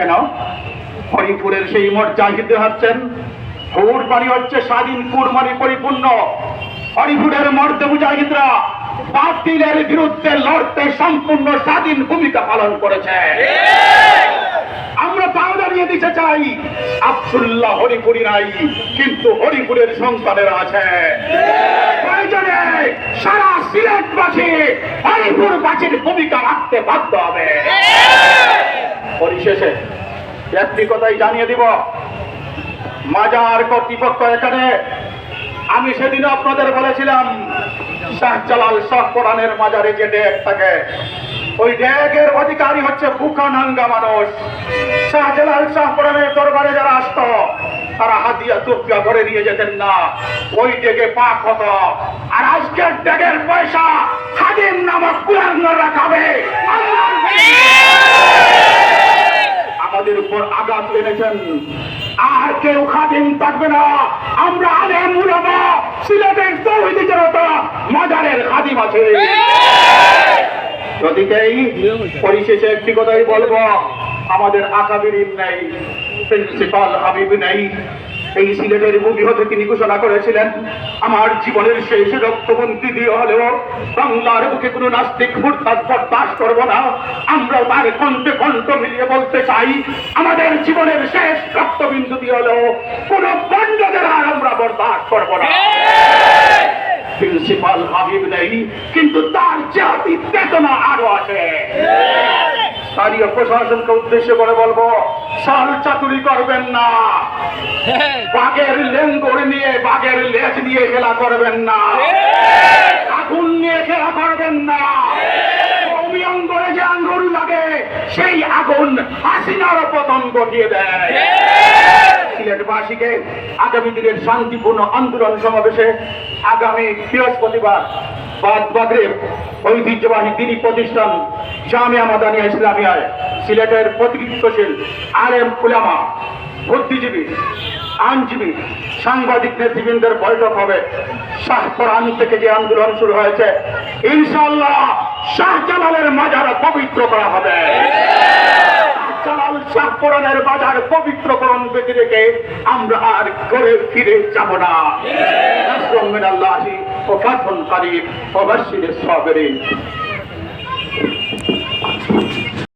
কেন? হরিপুরের সেই মর্যাহিদে হচ্ছেন হুর বাড়ি হচ্ছে স্বাধীন কুরবানি পরিপূর্ণ। হরিপুরের মর্দে মুজাহিদরা বাতিলের বিরুদ্ধে লড়তে সম্পূর্ণ স্বাধীন ভূমিকা পালন করেছে। আমরা তাও দাঁড়িয়ে দিতে চাই। আব্দুল্লাহ হরিপুরি নাই, কিন্তু হরিপুরের সন্তানেরা আছে। প্রয়োজনে সারা সিলেটবাসী হরিপুরবাসীর ভূমিকা রাখতে বাধ্য হবে। পরিশেষে একটি কথাই জানিয়ে দিব। মাজার কর্তৃপক্ষ এখানে, আমি সেদিন আপনাদের বলেছিলাম, শাহজালাল শাহ কোরআনের মাজারে যে ডেক থাকে, ওই ডেকের অধিকারী হচ্ছে বুকানাঙ্গা মানুষ। শাহজালাল শাহ কোরআনের দরবারে যারা আসত, তারা হাতিয়া তুপিয়া করে নিয়ে যেতেন না। ওই ডেকে পাক হতো। আর আজকের ডেকের পয়সা খাদিম নামক কুলাঙ্গরা খাবে। আমাদের উপর আঘাত এনেছেন। আর কেউ খাদিম থাকবে না। আমরা আলেম উলামা, সিলেটের তৌহিদি জনতা, মাজারের খাদিম আছে। যদিকেই পরিশেষে একটি কথাই বলব, আমাদের আকাবির নাই প্রিন্সিপাল হাবিব নেই। এই সিলেটের ভূমি হতে তিনি ঘোষণা করেছিলেন। আমার জীবনের শেষ রক্তবন্তি দিয়ে হলেও বাংলার বুকে কোনো নাস্তিক মুরতাদ বরদাস্ত করব না। আমরা তার কণ্ঠে কণ্ঠ মিলিয়ে বলতে চাই আমাদের জীবনের শেষ রক্তবিন্দু দিয়ে হলেও কোনো বন্ডদের আর আমরা বরদাস্ত করব না। প্রিন্সিপাল হাবিব নেই কিন্তু তার জাতি চেতনা আরও আছে। স্থানীয় প্রশাসনকে উদ্দেশ্য করে বলব সাল চাতুরি করবেন না। বাঘের লেঙ্গর নিয়ে বাঘের লেজ নিয়ে খেলা করবেন না। আগুন নিয়ে খেলা করবেন না। অঙ্গরে যে আঙ্গুর লাগে সেই আগুন হাসিনার পতন ঘটিয়ে দেয়। সিলেটবাসীকে আগামী দিনের শান্তিপূর্ণ আন্দোলন সমাবেশে আগামী বৃহস্পতিবার বাদ বাদরে ঐতিহ্যবাহী দিনী প্রতিষ্ঠান জামিয়া মাদানিয়া ইসলামিয়ায় সিলেটের প্রতিনিধিত্বশীল আলেম উলামা বুদ্ধিজীবী, আইনজীবী, সাংবাদিক নেতৃবৃন্দের বৈঠক হবে। শাহপুরান থেকে যে আন্দোলন শুরু হয়েছে ইনশাল্লাহ শাহজালালের মাজার পবিত্র করা হবে। শাহজালাল শাহপুরানের বাজার পবিত্রকরণ বেঁধে রেখে, আমরা আর ঘরে ফিরে যাব না। নাসরুম